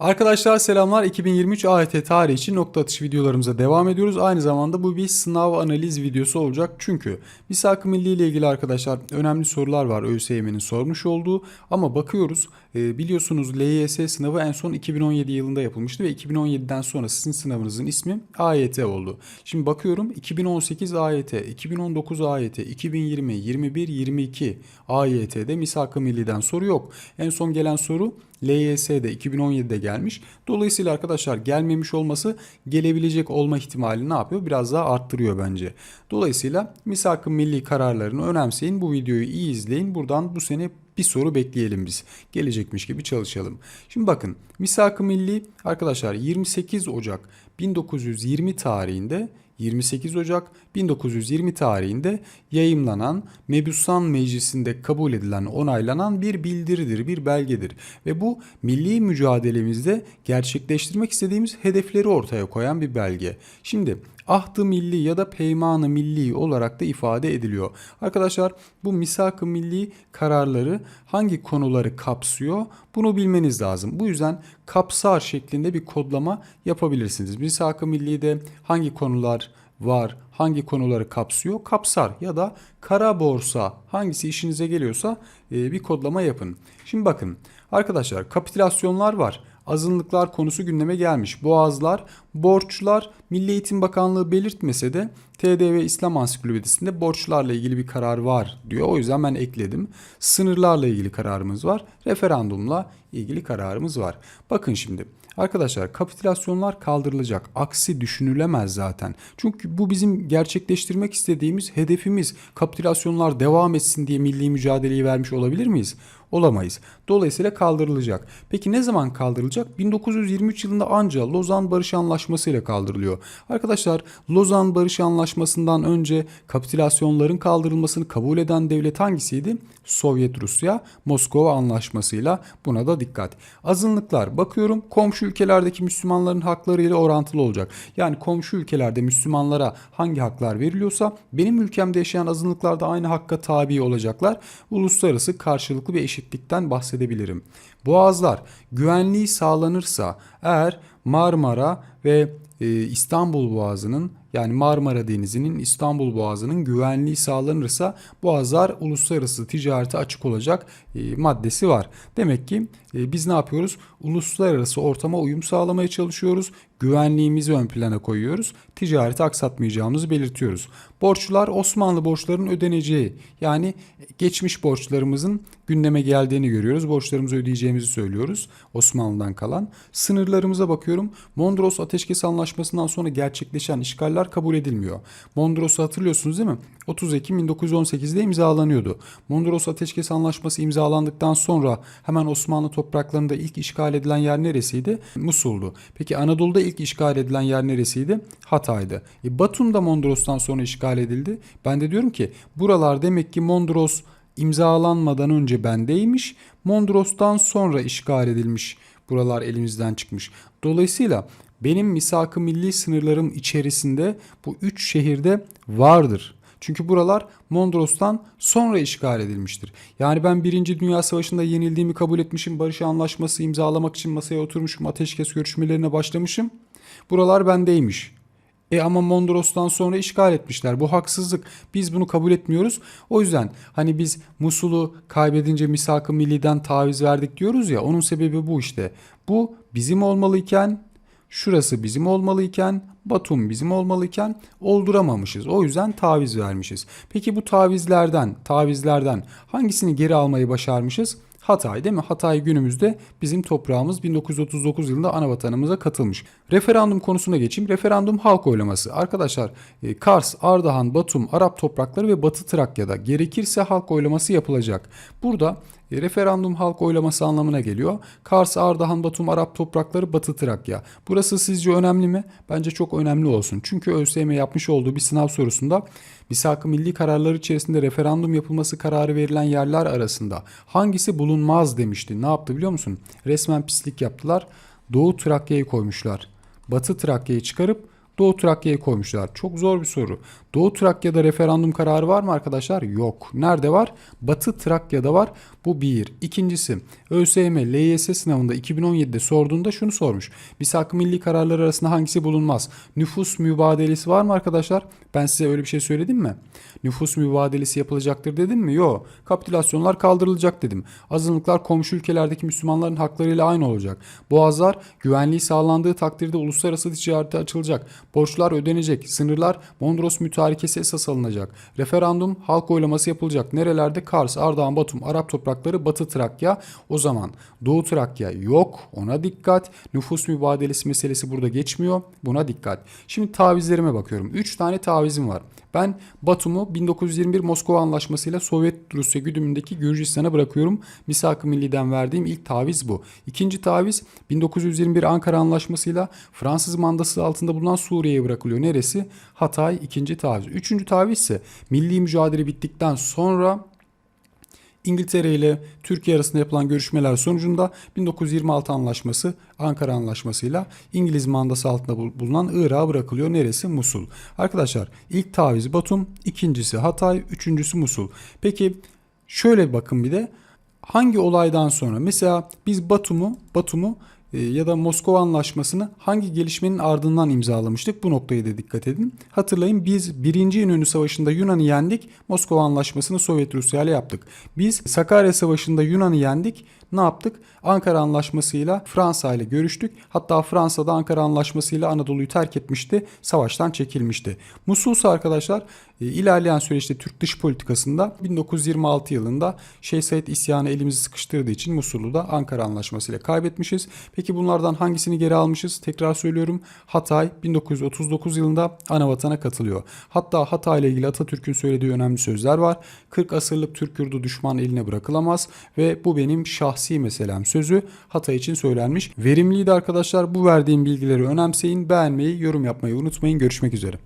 Arkadaşlar selamlar. 2023 AYT tarihi için nokta atışı videolarımıza devam ediyoruz. Aynı zamanda bu bir sınav analiz videosu olacak. Çünkü Misak-ı Milli ile ilgili arkadaşlar önemli sorular var ÖSYM'nin sormuş olduğu. Ama bakıyoruz e, biliyorsunuz LYS sınavı en son 2017 yılında yapılmıştı ve 2017'den sonra sizin sınavınızın ismi AYT oldu. Şimdi bakıyorum 2018 AYT, 2019 AYT, 2020, 21, 22 AYT'de Misak-ı Milli'den soru yok. En son gelen soru LYS'de 2017'de gelmiş. Dolayısıyla arkadaşlar gelmemiş olması gelebilecek olma ihtimali ne yapıyor? Biraz daha arttırıyor bence. Dolayısıyla misak-ı milli kararlarını önemseyin. Bu videoyu iyi izleyin. Buradan bu sene bir soru bekleyelim biz. Gelecekmiş gibi çalışalım. Şimdi bakın misak-ı milli arkadaşlar 28 Ocak 1920 tarihinde 28 Ocak 1920 tarihinde yayımlanan Mebusan Meclisi'nde kabul edilen, onaylanan bir bildiridir, bir belgedir. Ve bu milli mücadelemizde gerçekleştirmek istediğimiz hedefleri ortaya koyan bir belge. Şimdi ahdı milli ya da peymanı milli olarak da ifade ediliyor. Arkadaşlar bu misak-ı milli kararları hangi konuları kapsıyor bunu bilmeniz lazım. Bu yüzden kapsar şeklinde bir kodlama yapabilirsiniz. Misak-ı milli'de hangi konular var, hangi konuları kapsıyor? Kapsar ya da kara borsa hangisi işinize geliyorsa e, bir kodlama yapın. Şimdi bakın arkadaşlar kapitülasyonlar var. Azınlıklar konusu gündeme gelmiş. Boğazlar, borçlar Milli Eğitim Bakanlığı belirtmese de TDV İslam Ansiklopedisinde borçlarla ilgili bir karar var diyor. O yüzden ben ekledim. Sınırlarla ilgili kararımız var. Referandumla ilgili kararımız var. Bakın şimdi Arkadaşlar kapitülasyonlar kaldırılacak. Aksi düşünülemez zaten. Çünkü bu bizim gerçekleştirmek istediğimiz hedefimiz. Kapitülasyonlar devam etsin diye milli mücadeleyi vermiş olabilir miyiz? Olamayız. Dolayısıyla kaldırılacak. Peki ne zaman kaldırılacak? 1923 yılında anca Lozan Barış Anlaşması ile kaldırılıyor. Arkadaşlar Lozan Barış Anlaşması'ndan önce kapitülasyonların kaldırılmasını kabul eden devlet hangisiydi? Sovyet Rusya Moskova Anlaşması'yla buna da dikkat. Azınlıklar bakıyorum komşu ülkelerdeki Müslümanların hakları ile orantılı olacak. Yani komşu ülkelerde Müslümanlara hangi haklar veriliyorsa benim ülkemde yaşayan azınlıklar da aynı hakka tabi olacaklar. Uluslararası karşılıklı bir eşitlikten bahsedebilirim. Boğazlar güvenliği sağlanırsa eğer Marmara ve e, İstanbul Boğazı'nın yani Marmara Denizi'nin İstanbul Boğazı'nın güvenliği sağlanırsa boğazlar uluslararası ticarete açık olacak e, maddesi var. Demek ki e, biz ne yapıyoruz? Uluslararası ortama uyum sağlamaya çalışıyoruz. Güvenliğimizi ön plana koyuyoruz. Ticareti aksatmayacağımızı belirtiyoruz. Borçlular Osmanlı borçlarının ödeneceği yani geçmiş borçlarımızın gündeme geldiğini görüyoruz. Borçlarımızı ödeyeceğimizi söylüyoruz. Osmanlı'dan kalan. Sınırlarımıza bakıyorum. Mondros Ateşkes Anlaşması'ndan sonra gerçekleşen işgaller kabul edilmiyor. Mondros'u hatırlıyorsunuz değil mi? 30 Ekim 1918'de imzalanıyordu. Mondros Ateşkes Anlaşması imzalandıktan sonra hemen Osmanlı topraklarında ilk işgal edilen yer neresiydi? Musul'du. Peki Anadolu'da ilk işgal edilen yer neresiydi? Hatay'dı. E, Batum da Mondros'tan sonra işgal edildi. Ben de diyorum ki buralar demek ki Mondros imzalanmadan önce bendeymiş. Mondros'tan sonra işgal edilmiş. Buralar elimizden çıkmış. Dolayısıyla benim misak-ı milli sınırlarım içerisinde bu üç şehirde vardır. Çünkü buralar Mondros'tan sonra işgal edilmiştir. Yani ben 1. Dünya Savaşı'nda yenildiğimi kabul etmişim. Barış Anlaşması imzalamak için masaya oturmuşum. Ateşkes görüşmelerine başlamışım. Buralar bendeymiş. E ama Mondros'tan sonra işgal etmişler. Bu haksızlık. Biz bunu kabul etmiyoruz. O yüzden hani biz Musul'u kaybedince misak-ı milliden taviz verdik diyoruz ya. Onun sebebi bu işte. Bu bizim olmalıyken şurası bizim olmalıyken Batum bizim olmalıyken olduramamışız. O yüzden taviz vermişiz. Peki bu tavizlerden, tavizlerden hangisini geri almayı başarmışız? Hatay değil mi? Hatay günümüzde bizim toprağımız 1939 yılında ana vatanımıza katılmış. Referandum konusuna geçeyim. Referandum halk oylaması. Arkadaşlar e, Kars, Ardahan, Batum, Arap toprakları ve Batı Trakya'da gerekirse halk oylaması yapılacak. Burada e, referandum halk oylaması anlamına geliyor. Kars, Ardahan, Batum, Arap toprakları, Batı Trakya. Burası sizce önemli mi? Bence çok önemli olsun. Çünkü ÖSYM yapmış olduğu bir sınav sorusunda misak-ı milli kararları içerisinde referandum yapılması kararı verilen yerler arasında hangisi bulunmaz demişti. Ne yaptı biliyor musun? Resmen pislik yaptılar. Doğu Trakya'yı koymuşlar. Batı Trakya'yı çıkarıp Doğu Trakya'yı koymuşlar. Çok zor bir soru. Doğu Trakya'da referandum kararı var mı arkadaşlar? Yok. Nerede var? Batı Trakya'da var. Bu bir. İkincisi ÖSYM LYS sınavında 2017'de sorduğunda şunu sormuş. Misak milli kararlar arasında hangisi bulunmaz? Nüfus mübadelesi var mı arkadaşlar? Ben size öyle bir şey söyledim mi? Nüfus mübadelesi yapılacaktır dedim mi? Yok. Kapitülasyonlar kaldırılacak dedim. Azınlıklar komşu ülkelerdeki Müslümanların haklarıyla aynı olacak. Boğazlar güvenliği sağlandığı takdirde uluslararası ticarete açılacak. Borçlar ödenecek. Sınırlar Mondros mütarekesi esas alınacak. Referandum halk oylaması yapılacak. Nerelerde? Kars, Ardahan, Batum, Arap toprakları, Batı Trakya. O zaman Doğu Trakya yok. Ona dikkat. Nüfus mübadelesi meselesi burada geçmiyor. Buna dikkat. Şimdi tavizlerime bakıyorum. 3 tane tavizim var. Ben Batum'u 1921 Moskova Anlaşması'yla Sovyet Rusya güdümündeki Gürcistan'a bırakıyorum. Misak-ı Milli'den verdiğim ilk taviz bu. İkinci taviz 1921 Ankara Anlaşması'yla Fransız mandası altında bulunan Suriye'ye bırakılıyor. Neresi? Hatay ikinci taviz. Üçüncü taviz ise milli mücadele bittikten sonra İngiltere ile Türkiye arasında yapılan görüşmeler sonucunda 1926 Anlaşması Ankara Anlaşması'yla İngiliz mandası altında bul- bulunan Irak'a bırakılıyor. Neresi? Musul. Arkadaşlar ilk taviz Batum, ikincisi Hatay, üçüncüsü Musul. Peki şöyle bakın bir de hangi olaydan sonra mesela biz Batum'u Batum'u ya da Moskova Anlaşması'nı hangi gelişmenin ardından imzalamıştık? Bu noktaya da dikkat edin. Hatırlayın biz 1. İnönü Savaşı'nda Yunan'ı yendik. Moskova Anlaşması'nı Sovyet Rusya ile yaptık. Biz Sakarya Savaşı'nda Yunan'ı yendik. Ne yaptık? Ankara Anlaşması'yla Fransa ile görüştük. Hatta Fransa'da Ankara Anlaşması'yla Anadolu'yu terk etmişti. Savaştan çekilmişti. Musul ise arkadaşlar e, ilerleyen süreçte Türk dış politikasında 1926 yılında Şeyh Said isyanı elimizi sıkıştırdığı için Musul'u da Ankara Anlaşması ile kaybetmişiz. Peki bunlardan hangisini geri almışız? Tekrar söylüyorum. Hatay 1939 yılında Anavatana katılıyor. Hatta Hatay ile ilgili Atatürk'ün söylediği önemli sözler var. 40 asırlık Türk yurdu düşman eline bırakılamaz ve bu benim şahsi meselem sözü Hatay için söylenmiş. Verimliydi arkadaşlar. Bu verdiğim bilgileri önemseyin, beğenmeyi, yorum yapmayı unutmayın. Görüşmek üzere.